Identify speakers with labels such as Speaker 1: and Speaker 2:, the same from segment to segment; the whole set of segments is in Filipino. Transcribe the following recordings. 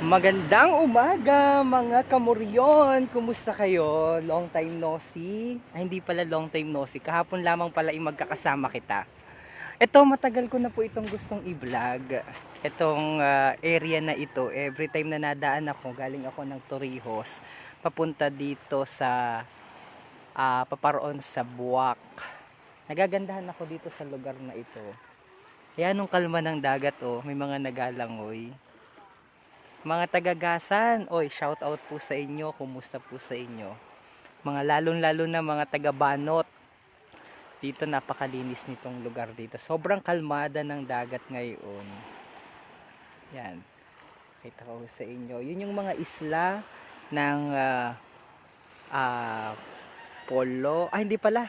Speaker 1: Magandang umaga mga kamuryon! Kumusta kayo? Long time no see? Ay, hindi pala long time no see. Kahapon lamang pala yung magkakasama kita. Ito, matagal ko na po itong gustong i-vlog. Itong ah, area na ito, every time na nadaan ako, galing ako ng Torrijos, papunta dito sa, ah, paparoon sa Buwak. Nagagandahan ako dito sa lugar na ito. Ayan, nung kalma ng dagat, oh, may mga nagalangoy. Mga tagagasan, oy, shout out po sa inyo. Kumusta po sa inyo? Mga lalong-lalo na mga taga-banot. Dito napakalinis nitong lugar dito. Sobrang kalmada ng dagat ngayon. Yan. Kita ko sa inyo. Yun yung mga isla ng ah, ah, Polo. Ah, hindi pala.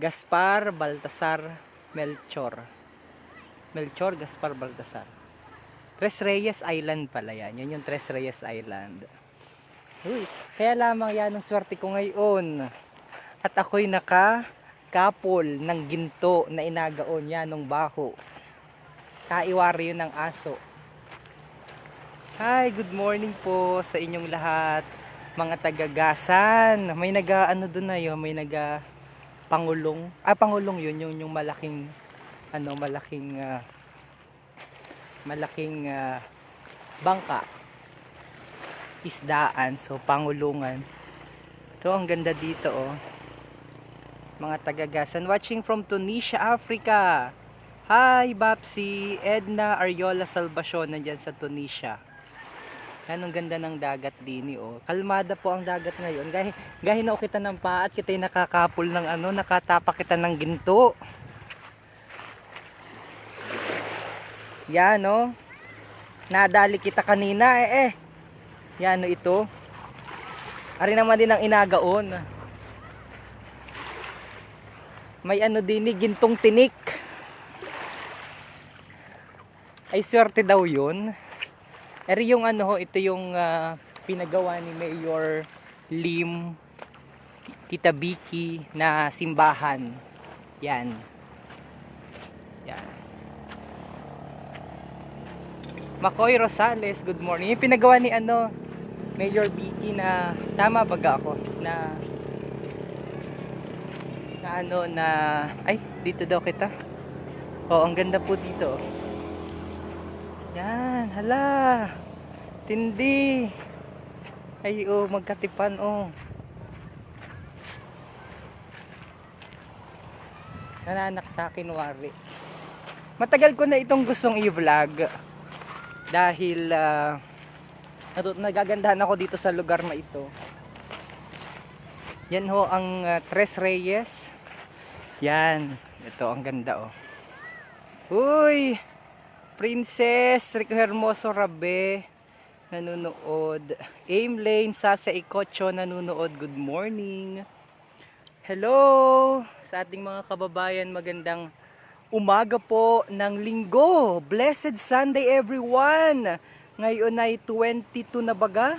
Speaker 1: Gaspar, Baltasar, Melchor. Melchor, Gaspar, Baltasar. Tres Reyes Island pala yan. Yan yung Tres Reyes Island. Uy, kaya lamang yan ang swerte ko ngayon. At ako'y naka kapol ng ginto na inagaon yan ng baho. Kaiwari yun ng aso. Hi, good morning po sa inyong lahat. Mga tagagasan. May naga ano doon na yun, may naga pangulong. Ah, pangulong yun, yung, yung malaking ano, malaking ah, malaking ah, bangka isdaan so pangulungan. Ito ang ganda dito oh. Mga tagagasan watching from Tunisia Africa. Hi Babsi Edna Ariola Salvacion nandyan sa Tunisia. Yan ang ganda ng dagat din oh. Kalmada po ang dagat ngayon. Gahi, gahi na kita ng paa at kita'y nakakapul ng ano nakatapak kita ng ginto Yan, no? Nadali kita kanina, eh, eh. Yan, no, ito. Ari naman din ang inagaon. May ano din, eh, gintong tinik. Ay, swerte daw yun. Eri yung ano, ito yung ah, pinagawa ni Mayor Lim Tita Vicky na simbahan. Yan. Yan. Makoy Rosales, good morning. Yung pinagawa ni ano, Mayor Vicky na tama baga ako na na ano na ay dito daw kita. Oh, ang ganda po dito. Yan, hala. Tindi. Ay, oh, magkatipan, oh. Nananakta kinwari. Matagal ko na itong gustong i-vlog dahil ah, natu- nagagandahan ako dito sa lugar na ito. Yan ho ang ah, Tres Reyes. Yan. Ito ang ganda oh. Uy! Princess Rico Hermoso Rabe nanonood. Aim Lane Sasa Ikocho nanonood. Good morning. Hello sa ating mga kababayan. Magandang umaga po ng linggo. Blessed Sunday everyone. Ngayon ay 22 na baga.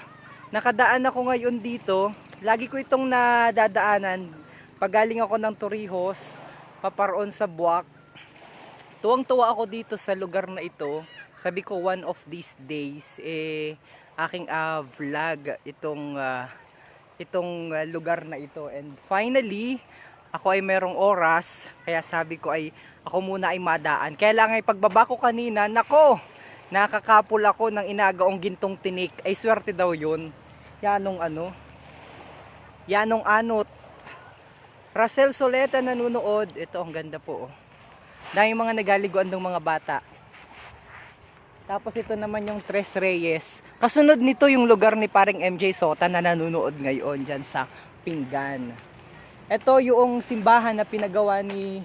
Speaker 1: Nakadaan ako ngayon dito. Lagi ko itong nadadaanan. Pagaling ako ng Torrijos, paparoon sa Buwak. Tuwang-tuwa ako dito sa lugar na ito. Sabi ko one of these days eh aking ah, vlog itong ah, itong ah, lugar na ito. And finally, ako ay merong oras, kaya sabi ko ay ako muna ay madaan. Kaya lang ay pagbaba ko kanina, nako, nakakapul ako ng inagaong gintong tinik. Ay swerte daw yun. Yanong ano, yanong anot. Russell Soleta nanonood. Ito, ang ganda po. Oh. Dahil mga nagaliguan ng mga bata. Tapos ito naman yung Tres Reyes. Kasunod nito yung lugar ni paring MJ Sota na nanonood ngayon dyan sa Pinggan. Ito yung simbahan na pinagawa ni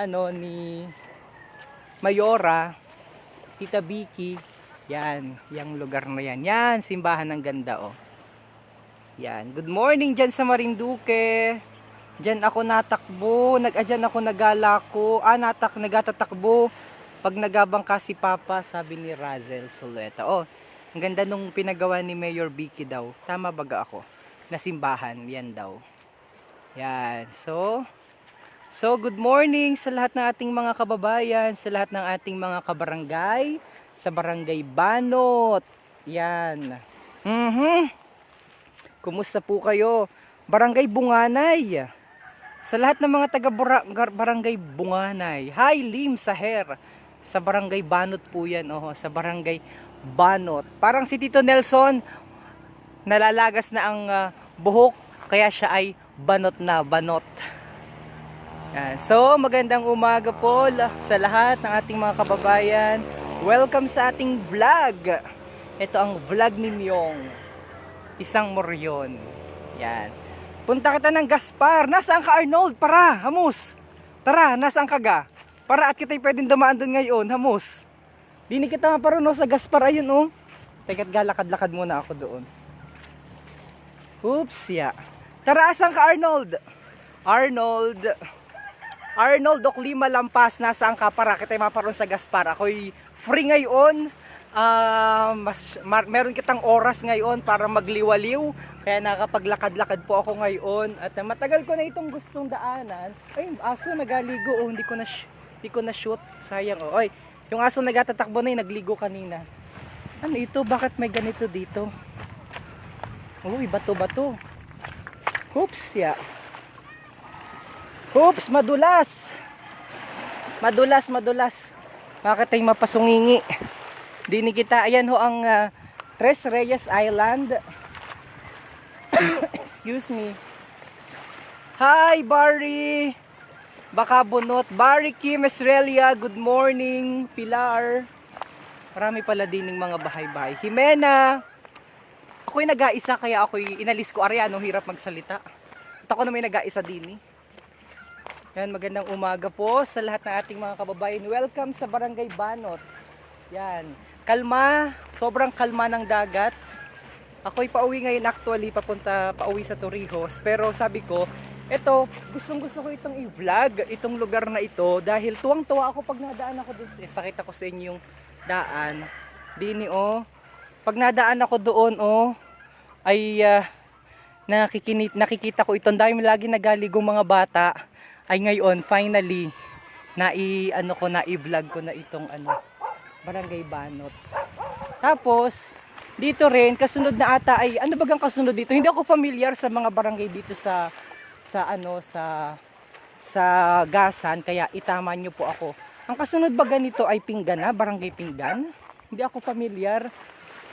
Speaker 1: ano ni Mayora, Tita Vicky. Yan, yung lugar na yan. Yan, simbahan ng ganda oh. Yan. Good morning dyan sa Marinduque. Diyan ako natakbo, nag-adyan ako nagalako. Ah, natak, nagatatakbo. Pag nagabang ka si Papa, sabi ni Razel Soleta. Oh, ang ganda nung pinagawa ni Mayor Vicky daw. Tama baga ako? Na simbahan, yan daw. Yan. So, so good morning sa lahat ng ating mga kababayan, sa lahat ng ating mga kabarangay, sa barangay Banot. Yan. Mhm. Kumusta po kayo? Barangay Bunganay. Sa lahat ng mga taga Barangay Bunganay. Hi Lim Saher. Sa Barangay Banot po yan. Oh, sa Barangay Banot. Parang si Tito Nelson, nalalagas na ang ah, buhok. Kaya siya ay banot na banot. Yan. So, magandang umaga po sa lahat ng ating mga kababayan. Welcome sa ating vlog. Ito ang vlog ni Myong. Isang moryon. Yan. Punta kita ng Gaspar. Nasaan ka Arnold? Para, hamus. Tara, nasaan ka ga? Para at kita'y pwedeng dumaan doon ngayon, hamus. Dini kita maparuno sa Gaspar. Ayun oh. Teka't galakad-lakad muna ako doon. Oops, ya. Tara, asan ka Arnold? Arnold. Arnold Oklima Lampas, nasaan ka para kita maparoon sa Gaspar? Ako'y free ngayon. Ah, mas mar- meron kitang oras ngayon para magliwaliw. Kaya nakapaglakad-lakad po ako ngayon at matagal ko na itong gustong daanan. Ay, yung aso nagaligo oh, hindi ko na hindi ko na shoot. Sayang oh. Oy, yung aso nagatatakbo na yung nagligo kanina. Ano ito? Bakit may ganito dito? Uy, bato-bato. Oops, ya. Oops, madulas. Madulas, madulas. Bakit tayo mapasungingi? Dini kita. Ayan ho ang ah, Tres Reyes Island. Excuse me. Hi, Barry. Baka bunot. Barry Kim Esrelia, good morning. Pilar. Marami pala dining mga bahay-bahay. Jimena. Ako'y nag-aisa kaya ako'y inalis ko. Ariano, hirap magsalita. At ako na may nag-aisa din eh. Yan, magandang umaga po sa lahat ng ating mga kababayan. Welcome sa Barangay Banot. Yan. Kalma, sobrang kalma ng dagat. Ako'y pauwi ngayon actually, papunta pauwi sa Torrijos. Pero sabi ko, eto, gustong gusto ko itong i-vlog, itong lugar na ito. Dahil tuwang-tuwa ako pag nadaan ako doon. Eh, pakita ko sa inyo yung daan. Dini oh. Pag nadaan ako doon oh, ay ah, nakikinit, nakikita ko itong dahil lagi nagaligong mga bata ay ngayon finally na i ano ko na i-vlog ko na itong ano Barangay Banot. Tapos dito rin kasunod na ata ay ano bagang kasunod dito? Hindi ako familiar sa mga barangay dito sa sa ano sa sa Gasan kaya itama niyo po ako. Ang kasunod ba ganito ay Pinggan na, Barangay Pinggan? Hindi ako familiar.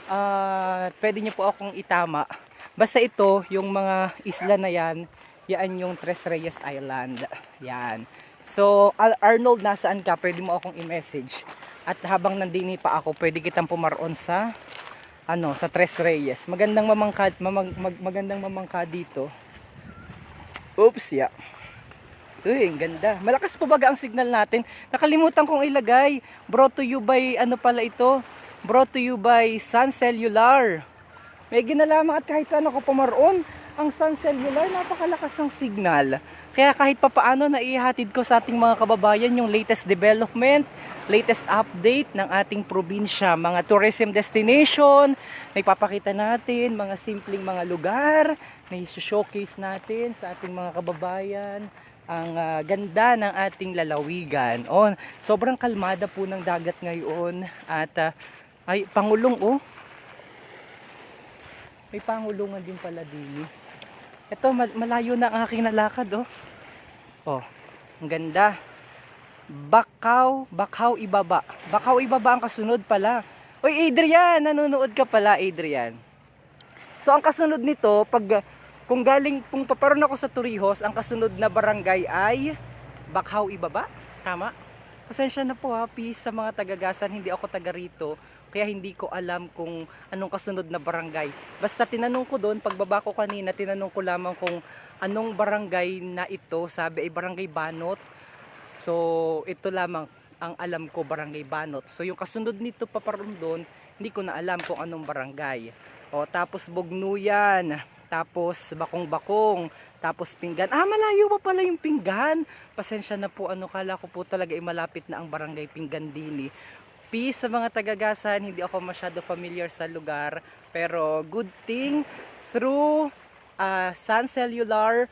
Speaker 1: Ah, pwede niyo po akong itama. Basta ito, yung mga isla na yan, yan yung Tres Reyes Island. Yan. So, Arnold, nasaan ka? Pwede mo akong i-message. At habang nandini pa ako, pwede kitang pumaroon sa ano, sa Tres Reyes. Magandang mamangka, mamag, mag- magandang mamangka dito. Oops, ya. Uy, ang ganda. Malakas po baga ang signal natin. Nakalimutan kong ilagay. Brought to you by, ano pala ito? Brought to you by Sun Cellular. May ginalaman at kahit saan ako pumaroon, ang Sun Cellular, napakalakas ng signal. Kaya kahit papaano naihatid ko sa ating mga kababayan yung latest development, latest update ng ating probinsya, mga tourism destination, na ipapakita natin, mga simpleng mga lugar, na showcase natin sa ating mga kababayan, ang ah, ganda ng ating lalawigan. Oh, sobrang kalmada po ng dagat ngayon at ah, ay pangulong oh. May pangulungan din pala din. Ito ma- malayo na ang aking nalakad oh. Oh, ang ganda. Bakaw, Bakaw Ibaba. Bakaw Ibaba ang kasunod pala. Oy Adrian, nanonood ka pala Adrian. So ang kasunod nito, pag kung galing kung paparoon ako sa Torrijos, ang kasunod na barangay ay Bakhaw Ibaba. Tama? Pasensya na po ha, peace sa mga tagagasan, hindi ako taga rito. Kaya hindi ko alam kung anong kasunod na barangay. Basta tinanong ko doon, pagbaba ko kanina, tinanong ko lamang kung anong barangay na ito. Sabi ay barangay Banot. So, ito lamang ang alam ko, barangay Banot. So, yung kasunod nito paparoon doon, hindi ko na alam kung anong barangay. O, tapos Bugnuyan, tapos Bakong-Bakong, tapos Pinggan. Ah, malayo pa pala yung Pinggan. Pasensya na po, ano, kala ko po talaga ay malapit na ang barangay Pinggan Dini. Peace sa mga tagagasan, hindi ako masyado familiar sa lugar. Pero good thing, through ah, Sun Cellular,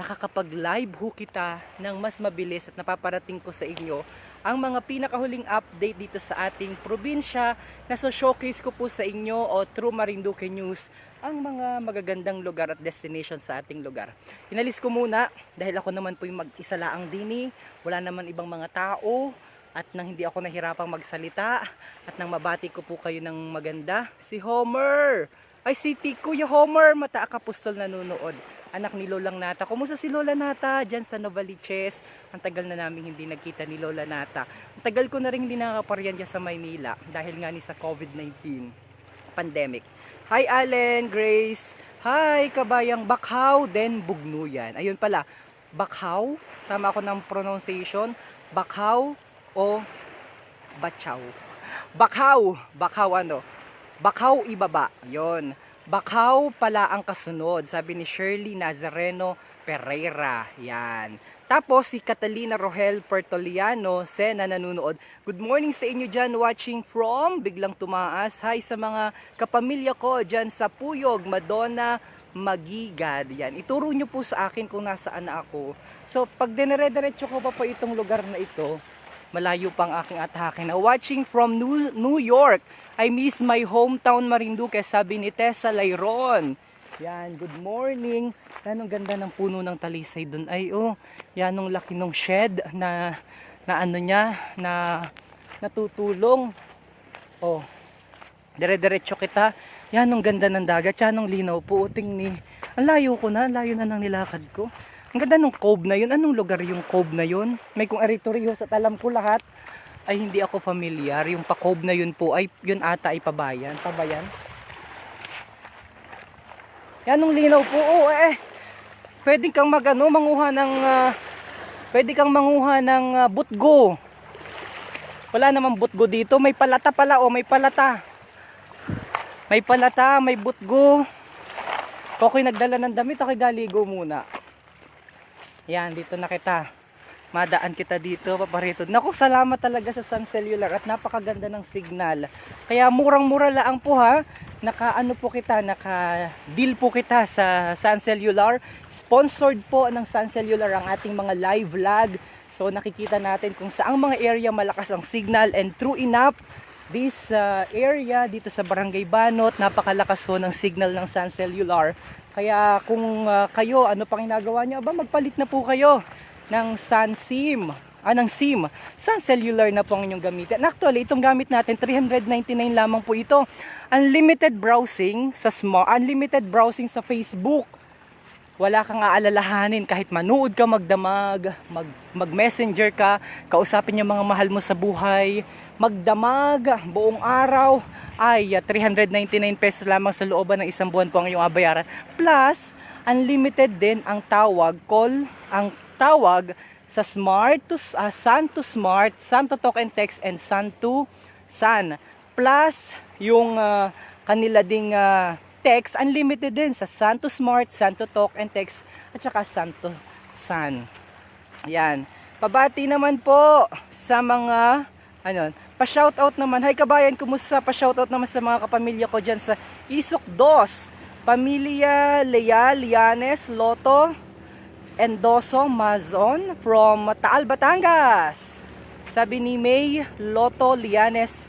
Speaker 1: nakakapag-live ho kita ng mas mabilis at napaparating ko sa inyo ang mga pinakahuling update dito sa ating probinsya na so showcase ko po sa inyo o through Marinduque News ang mga magagandang lugar at destination sa ating lugar. Inalis ko muna dahil ako naman po yung mag-isa laang dini, wala naman ibang mga tao at nang hindi ako nahirapang magsalita at nang mabati ko po kayo ng maganda, si Homer! Ay si Kuya Homer, mata akapustol nanonood. Anak ni Lolang Nata. Kumusta si Lola Nata dyan sa Novaliches? Ang tagal na namin hindi nagkita ni Lola Nata. Ang tagal ko na rin hindi nakakaparyan dyan sa Maynila dahil nga ni sa COVID-19 pandemic. Hi Allen, Grace. Hi kabayang Bakhaw, then Bugnuyan. Ayun pala, Bakhaw, tama ako ng pronunciation, Bakhaw o Bachaw. Bakhaw, Bakhaw ano? Bakhaw ibaba. Yon. Bakhaw pala ang kasunod, sabi ni Shirley Nazareno Pereira. Yan. Tapos si Catalina Rohel Pertoliano, Sena nanunood. Good morning sa inyo dyan watching from Biglang Tumaas. Hi sa mga kapamilya ko dyan sa Puyog, Madonna, Magigad. Yan. Ituro nyo po sa akin kung nasaan na ako. So pag dinire-diretso ko pa po itong lugar na ito, malayo pang aking atake na watching from New, New York. I miss my hometown Marinduque, sabi ni Tessa Layron. Yan, good morning. Yan ganda ng puno ng talisay doon. Ay, oh, yan ang laki ng shed na, na ano niya, na natutulong. Oh, dire-diretso kita. Yan ang ganda ng dagat, yan ang linaw po. Uting ni, ang layo ko na, layo na ng nilakad ko. Ang ganda ng cove na yun. Anong lugar yung cove na yun? May kung aritorihos at alam ko lahat ay hindi ako familiar. Yung pa-cove na yun po ay yun ata ay pabayan. Pabayan. Yan ang linaw po. Oo eh. Pwede kang magano manguha ng ah, pwede kang manguha ng ah, butgo. Wala namang butgo dito. May palata pala o may palata. May palata, may butgo. Kokoy nagdala ng damit, ako'y galigo muna. Yan, dito na kita. Madaan kita dito, paparito. Naku, salamat talaga sa Sun Cellular at napakaganda ng signal. Kaya murang-mura lang po ha. Naka ano po kita, naka deal po kita sa Sun Cellular. Sponsored po ng Sun Cellular ang ating mga live vlog. So nakikita natin kung saang mga area malakas ang signal and true enough this uh, area dito sa Barangay Banot, napakalakas ho ng signal ng Sun Cellular. Kaya kung uh, kayo, ano pang ginagawa niyo, aba magpalit na po kayo ng Sun SIM. Ah, ng SIM. Sun Cellular na po ang inyong gamitin. Actually, itong gamit natin, 399 lamang po ito. Unlimited browsing sa smart, unlimited browsing sa Facebook. Wala kang aalalahanin kahit manood ka magdamag, mag, mag-messenger ka, kausapin yung mga mahal mo sa buhay, magdamag buong araw, ay ah, 399 pesos lamang sa looban ng isang buwan po ang iyong abayaran. Plus, unlimited din ang tawag, call, ang tawag sa smart to ah, sun to smart, sun to talk and text and sun to sun. Plus, yung ah, kanila ding ah, text, unlimited din sa sun to smart, sun to talk and text, at saka sun to sun. Yan. Pabati naman po sa mga ano, pa-shoutout naman. Hi kabayan, kumusta? Pa-shoutout naman sa mga kapamilya ko diyan sa Isok Dos. Pamilya Leal, Lianes, Loto, Endoso, Mazon from Taal, Batangas. Sabi ni May Loto Lianes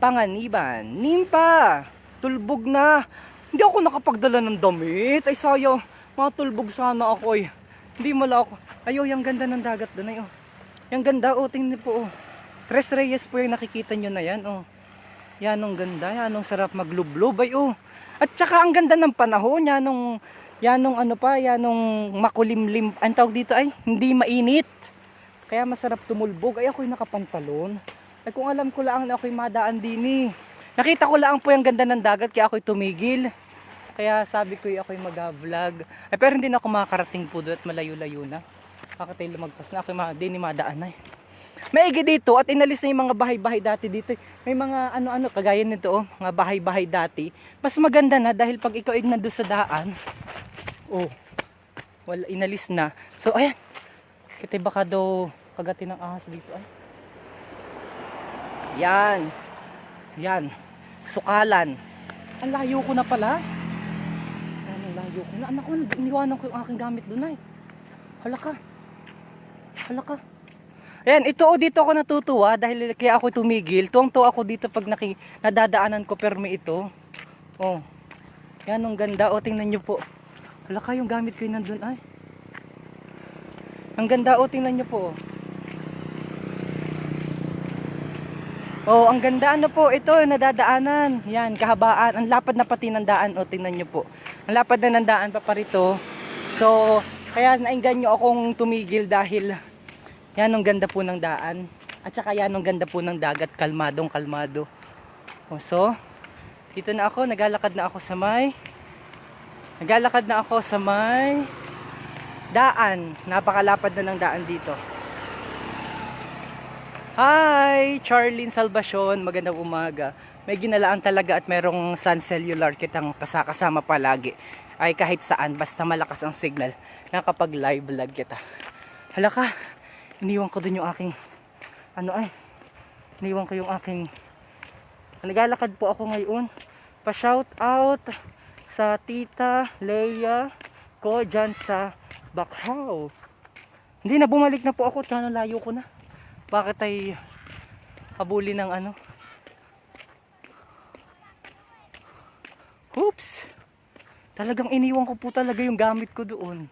Speaker 1: Panganiban. Nimpa, tulbog na. Hindi ako nakapagdala ng damit. Ay sayo, matulbog sana ako eh. Hindi mala ako. Ayo, yung ganda ng dagat doon ay oh. Yung ganda, oh, tingnan po oh. Tres Reyes po yung nakikita nyo na yan oh. Yan ang ganda, yan ang sarap maglublob ay oh. At saka ang ganda ng panahon, yan nung yan nung ano pa, yan nung makulimlim. Ang tawag dito ay hindi mainit. Kaya masarap tumulbog. Ay ako'y nakapantalon. Ay kung alam ko lang na ako'y madaan din eh. Nakita ko lang po yung ganda ng dagat kaya ako'y tumigil. Kaya sabi ko ako'y mag-vlog. Ay pero hindi na ako makakarating po doon at malayo-layo na. Kakatay lumagpas na ako'y ma- di ni madaan na eh. Maigi dito at inalis na yung mga bahay-bahay dati dito. May mga ano-ano kagaya nito oh, mga bahay-bahay dati. Mas maganda na dahil pag ikaw ay nandun sa daan, oh, wala inalis na. So ayan. Kita baka daw kagatin ng ahas dito ay. Yan. Yan. Sukalan. Ang layo ko na pala. Yan, ang layo ko na. Anak ko, iniwanan ko yung aking gamit doon ay. Hala ka. Hala ka. Ayan, ito o dito ako natutuwa dahil kaya ako tumigil. Tuwang-tuwa ako dito pag naki, nadadaanan ko permi ito. Oh. Yan ang ganda. O tingnan nyo po. Wala kayong gamit ko nandun ay. Ang ganda o tingnan nyo po. Oh, ang ganda ano po, ito nadadaanan. Yan, kahabaan. Ang lapad na pati ng daan. O, tingnan nyo po. Ang lapad na ng daan pa parito. So, kaya nainggan nyo akong tumigil dahil yan ang ganda po ng daan. At saka yan ang ganda po ng dagat. Kalmadong kalmado. O, so, dito na ako. Naglalakad na ako sa may Naglalakad na ako sa may daan. Napakalapad na ng daan dito. Hi! Charlene Salvacion, magandang umaga. May ginalaan talaga at merong sun cellular kitang kasakasama palagi. Ay kahit saan, basta malakas ang signal. Nakapag live vlog kita. Hala ka, iniwan ko dun yung aking, ano ay, iniwan ko yung aking, naglalakad po ako ngayon. Pa-shout out sa tita Leia ko dyan sa Bakhaw. Hindi na, bumalik na po ako. Tsaka layo ko na. Bakit ay habulin ng ano? Oops! Talagang iniwan ko po talaga yung gamit ko doon.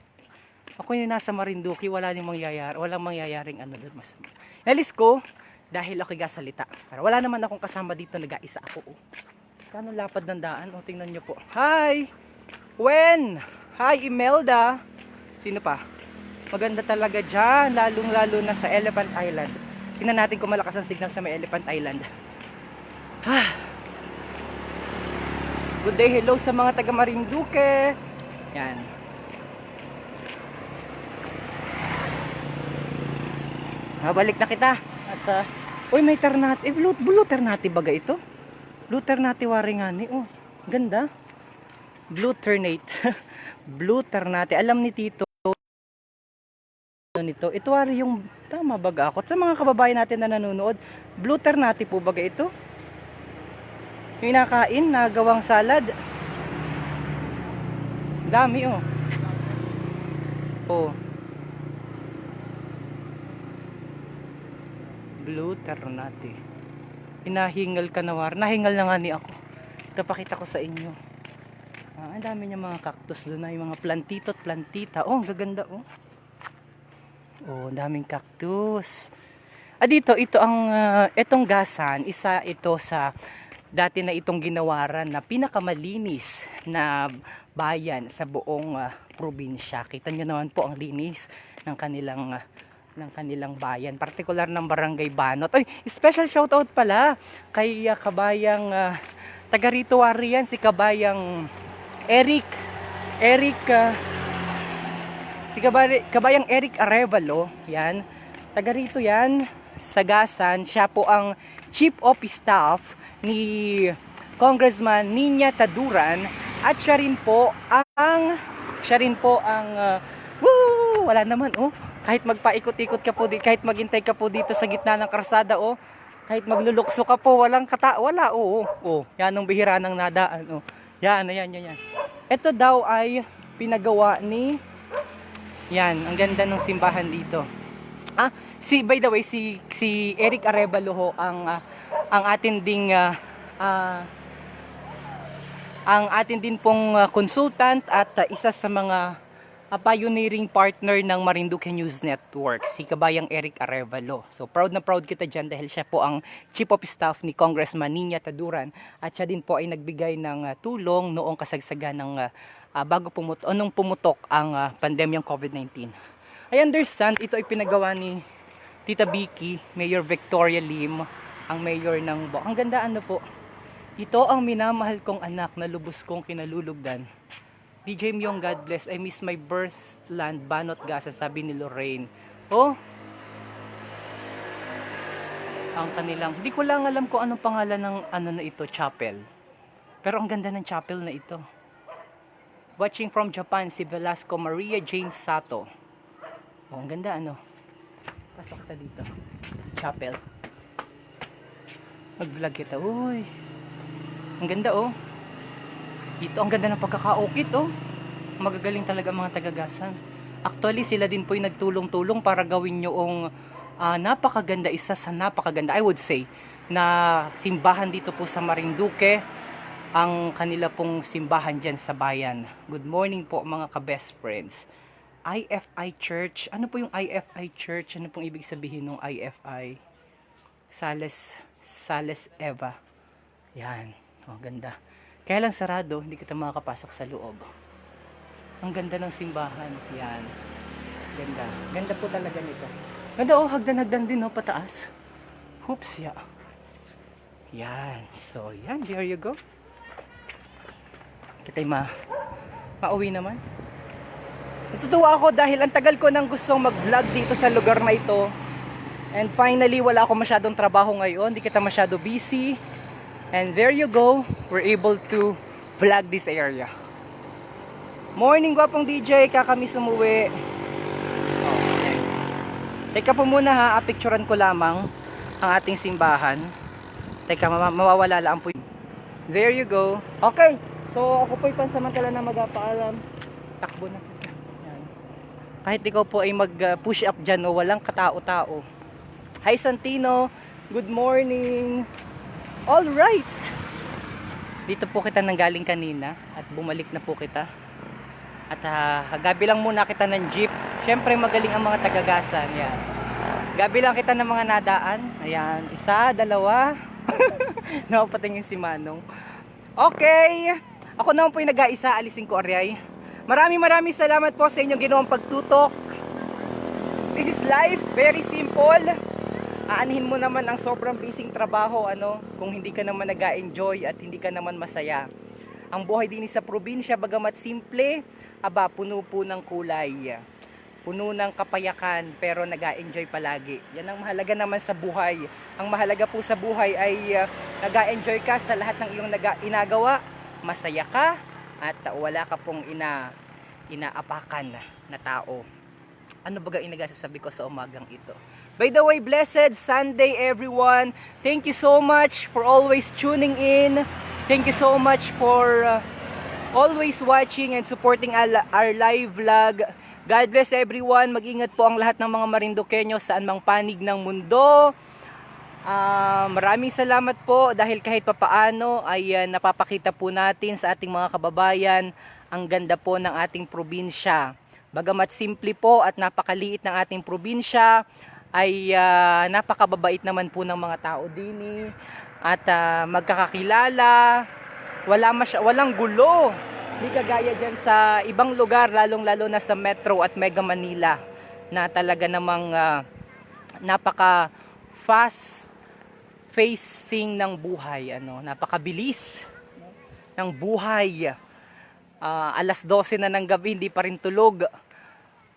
Speaker 1: Ako yung nasa Marinduque, wala nang mangyayari, walang mangyayaring ano doon masama. Nalis ko dahil ako gasalita. Pero wala naman akong kasama dito, nag-aisa ako. Oh. Kano lapad ng daan? O, tingnan nyo po. Hi! Wen! Hi, Imelda! Sino pa? Maganda talaga dyan, lalong lalo na sa Elephant Island. Tingnan natin kung malakas ang signal sa may Elephant Island. Ah. Good day, hello sa mga taga Marinduque. Yan. Mabalik na kita. At, uh, uy, may ternati. Eh, blue, blue ternati baga ito? Blue ternati waringani. Oh, ganda. Blue ternate. blue ternati. Alam ni Tito nito. Ito ari yung tama baga ako. Sa mga kababayan natin na nanonood, blue ternati po baga ito. Yung nakain na gawang salad. Dami oh. Oh. Blue ternati. Hinahingal ka na war. Nahingal na nga ni ako. Ito pakita ko sa inyo. Ah, ang dami niya mga cactus doon na mga plantito at plantita. Oh, ang gaganda oh. Oh, ang daming cactus. Ah, dito, ito ang, ah, itong gasan, isa ito sa dati na itong ginawaran na pinakamalinis na bayan sa buong ah, probinsya. Kita nyo naman po ang linis ng kanilang ah, ng kanilang bayan, partikular ng Barangay Banot. Oy, special shoutout pala kay ah, kabayang ah, taga rito Warian, si kabayang Eric Eric ah, Si kabari, kabayang Eric Arevalo, yan. Taga rito yan, Sagasan. Siya po ang Chief of Staff ni Congressman Ninya Taduran at siya rin po ang siya rin po ang uh, woo, wala naman oh. Kahit magpaikot-ikot ka po di, kahit maghintay ka po dito sa gitna ng karsada oh. Kahit maglulukso ka po, walang kata, wala oh. Oh, yan ang bihira ng nadaan oh. Yan, yan, yan, yan. Ito daw ay pinagawa ni yan, ang ganda ng simbahan dito. Ah, si by the way si si Eric Arevalo ho ang ah, ang atin ding ah, ah, ang atin din pong consultant at ah, isa sa mga ah, pioneering partner ng Marinduque News Network, si Kabayang Eric Arevalo. So proud na proud kita dyan dahil siya po ang Chief of Staff ni Congressman Ninya Taduran at siya din po ay nagbigay ng ah, tulong noong kasagsagan ng ah, bago pumutok, o nung pumutok ang ah, pandemyang COVID-19. I understand ito ay pinagawa ni Tita Vicky, Mayor Victoria Lim, ang mayor ng Bo. Ang ganda ano po. Ito ang minamahal kong anak na lubos kong kinalulugdan. DJ Myong God bless. I miss my birth land, Banot Gasa, sabi ni Lorraine. Oh, ang kanilang, hindi ko lang alam kung anong pangalan ng ano na ito, chapel. Pero ang ganda ng chapel na ito. Watching from Japan, si Velasco Maria Jane Sato. Oh, ang ganda ano. Pasok kita dito. Chapel. Mag-vlog kita. Uy. Ang ganda oh. Dito ang ganda ng pagkakaukit oh. Magagaling talaga mga tagagasan. Actually sila din po yung nagtulong-tulong para gawin yung Ah, napakaganda, isa sa napakaganda, I would say, na simbahan dito po sa Marinduque, ang kanila pong simbahan dyan sa bayan. Good morning po mga ka-best friends. IFI Church, ano po yung IFI Church? Ano pong ibig sabihin ng IFI? Sales, Sales Eva. Yan, oh, ganda. Kaya lang sarado, hindi kita makakapasok sa loob. Ang ganda ng simbahan, yan. Ganda. Ganda po talaga nito. Ganda oh, hagdan-hagdan din oh, pataas. Hoops, ya. Yan. So, yan. There you go. Kita'y ma mauwi naman. Natutuwa ako dahil ang tagal ko nang gustong mag-vlog dito sa lugar na ito. And finally, wala ako masyadong trabaho ngayon. Hindi kita masyado busy. And there you go. We're able to vlog this area. Morning, gwapong DJ. Kakamis umuwi. Oh, yan. Teka po muna ha, apicturan ko lamang ang ating simbahan. Teka, ma- mawawala lang po. There you go. Okay, so ako po'y pansamantala na magpaalam. Takbo na. Yan. Kahit ikaw po ay mag-push up dyan, no, walang katao-tao. Hi Santino, good morning. All right. Dito po kita nanggaling kanina at bumalik na po kita. At ah, gabi lang muna kita ng jeep. Siyempre magaling ang mga tagagasan. Yan. Gabi lang kita ng mga nadaan. Ayan. Isa, dalawa. Napapatingin si Manong. Okay. Ako naman po yung nag-aisa. Alisin ko, Aryay. Maraming maraming salamat po sa inyong ginawang pagtutok. This is life. Very simple. Aanhin mo naman ang sobrang busy trabaho ano kung hindi ka naman nag enjoy at hindi ka naman masaya. Ang buhay din sa probinsya bagamat simple, aba puno po ng kulay. Puno ng kapayakan pero nag enjoy palagi. Yan ang mahalaga naman sa buhay. Ang mahalaga po sa buhay ay uh, nag enjoy ka sa lahat ng iyong naga-. Masaya ka at wala ka pong ina inaapakan na tao. Ano ba inagasasabi ko sa umagang ito? By the way, blessed Sunday everyone. Thank you so much for always tuning in. Thank you so much for uh, always watching and supporting our, live vlog. God bless everyone. Mag-ingat po ang lahat ng mga Marinduqueño saan mang panig ng mundo. Ah, maraming salamat po dahil kahit papaano ay ah, napapakita po natin sa ating mga kababayan ang ganda po ng ating probinsya. Bagamat simple po at napakaliit ng ating probinsya, ay ah, napakababait naman po ng mga tao din eh. at ah, magkakakilala, wala masya, walang gulo. Hindi kagaya dyan sa ibang lugar, lalong-lalo na sa Metro at Mega Manila na talaga namang ah, napaka fast facing ng buhay ano napakabilis ng buhay Ah, alas 12 na ng gabi hindi pa rin tulog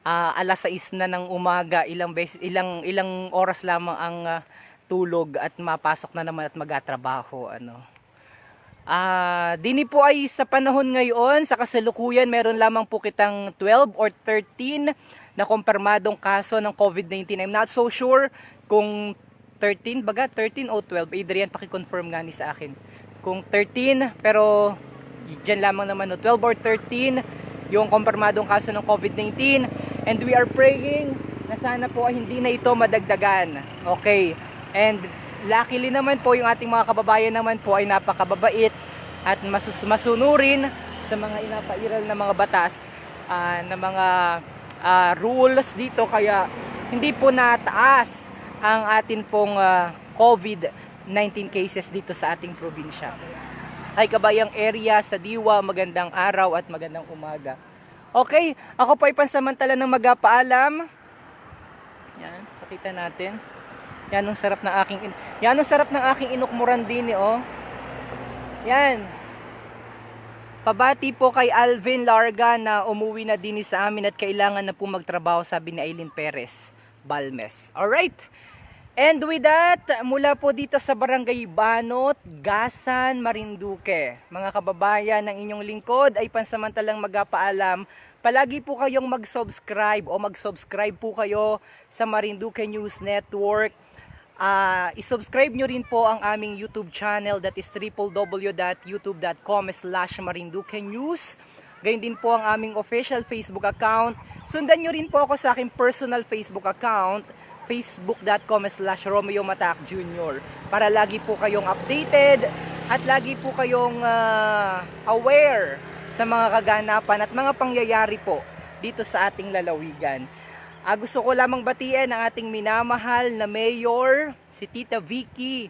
Speaker 1: Ah, alas 6 na ng umaga ilang beses ilang ilang oras lamang ang ah, tulog at mapasok na naman at magatrabaho ano Ah, dini po ay sa panahon ngayon sa kasalukuyan meron lamang po kitang 12 or 13 na kumpirmadong kaso ng COVID-19. I'm not so sure kung 13 baga 13 o 12. Adrian paki-confirm nga ni sa akin. Kung 13 pero Diyan lamang naman no 12 or 13 yung kumpirmadong kaso ng COVID-19 and we are praying na sana po ay hindi na ito madagdagan. Okay. And luckily naman po yung ating mga kababayan naman po ay napakababait at masus masunurin sa mga inapairal na mga batas ah, na mga ah, rules dito kaya hindi po nataas ang atin pong ah, COVID-19 cases dito sa ating probinsya. Ay kabayang area sa Diwa, magandang araw at magandang umaga. Okay, ako po ay pansamantala ng magpaalam. Yan, pakita natin. Yan ang sarap ng aking in- Yan ang sarap ng aking inukmuran din eh, oh. Yan. Pabati po kay Alvin Larga na umuwi na din sa amin at kailangan na po magtrabaho sabi ni Aileen Perez Balmes. Alright. And with that, mula po dito sa Barangay Banot, Gasan, Marinduque. Mga kababayan ng inyong lingkod ay pansamantalang magpaalam. Palagi po kayong mag-subscribe o mag-subscribe po kayo sa Marinduque News Network. Ah, isubscribe nyo rin po ang aming YouTube channel that is www.youtube.com slash Marinduque News. Gayun din po ang aming official Facebook account. Sundan nyo rin po ako sa aking personal Facebook account facebook.com slash Romeo Matac Jr. para lagi po kayong updated at lagi po kayong ah, aware sa mga kaganapan at mga pangyayari po dito sa ating lalawigan. Ah, gusto ko lamang batiin ang ating minamahal na mayor, si Tita Vicky.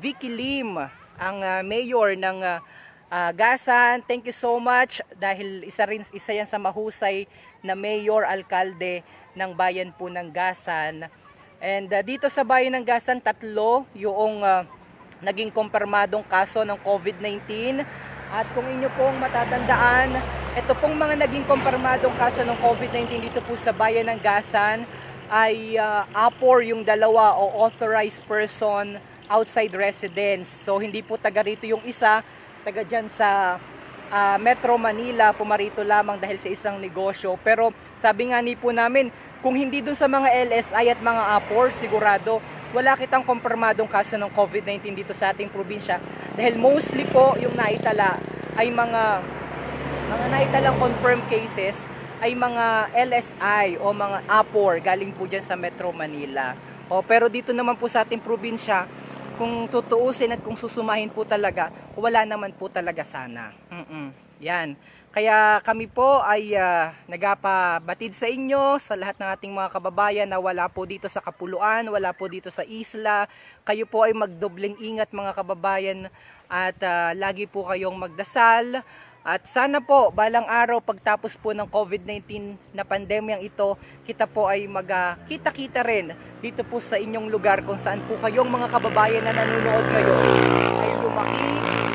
Speaker 1: Vicky Lim, ang ah, mayor ng ah, ah, Gasan. Thank you so much dahil isa rin isa yan sa mahusay na mayor alkalde ng bayan po ng Gasan. And ah, dito sa bayan ng Gasan, tatlo yung ah, naging kumpirmadong kaso ng COVID-19. At kung inyo pong matatandaan, ito pong mga naging kumpirmadong kaso ng COVID-19 dito po sa bayan ng Gasan ay ah, APOR yung dalawa o authorized person outside residence. So hindi po taga rito yung isa, taga dyan sa ah, Metro Manila, pumarito lamang dahil sa isang negosyo. Pero sabi nga ni po namin, kung hindi dun sa mga LSI at mga APOR, sigurado wala kitang kumpirmadong kaso ng COVID-19 dito sa ating probinsya. Dahil mostly po yung naitala ay mga mga naitalang confirmed cases ay mga LSI o mga APOR galing po dyan sa Metro Manila. O, pero dito naman po sa ating probinsya, kung tutuusin at kung susumahin po talaga, wala naman po talaga sana. Mm-mm. Yan. Kaya kami po ay ah, nagapabatid sa inyo, sa lahat ng ating mga kababayan na wala po dito sa Kapuluan, wala po dito sa isla. Kayo po ay magdobling ingat mga kababayan at ah, lagi po kayong magdasal. At sana po, balang araw pagtapos po ng COVID-19 na pandemyang ito, kita po ay magkita-kita rin dito po sa inyong lugar kung saan po kayong mga kababayan na nanonood ngayon ay lumaki,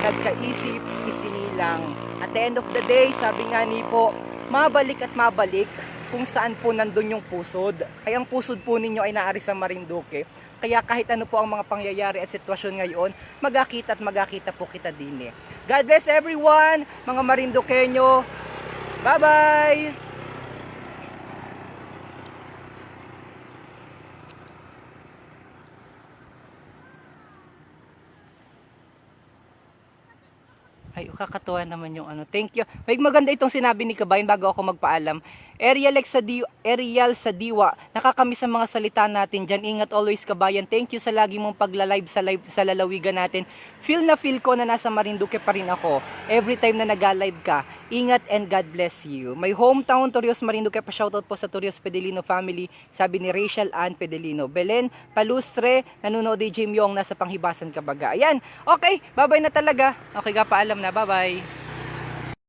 Speaker 1: nagkaisip, isinilang. At the end of the day, sabi nga ni po, mabalik at mabalik kung saan po nandun yung pusod. Kaya ang pusod po ninyo ay naari sa Marinduque. Kaya kahit ano po ang mga pangyayari at sitwasyon ngayon, magakita at magakita po kita din eh. God bless everyone, mga Marinduqueño. Bye-bye! Ay, kakatuwa naman yung ano. Thank you. May maganda itong sinabi ni Kabayan bago ako magpaalam. Ariel sa di Ariel sa diwa. Nakakamiss ang mga salita natin diyan. Ingat always Kabayan. Thank you sa lagi mong pagla-live sa live sa lalawigan natin. Feel na feel ko na nasa Marinduque pa rin ako. Every time na nag-live ka. Ingat and God bless you. My hometown Torreos Marinduque pa shoutout po sa Torreos Pedelino family. Sabi ni Rachel Ann Pedelino. Belen Palustre, nanonood DJ Myong nasa panghibasan kabaga. Ayan. Okay, bye-bye na talaga. Okay, ka paalam na. Bye-bye.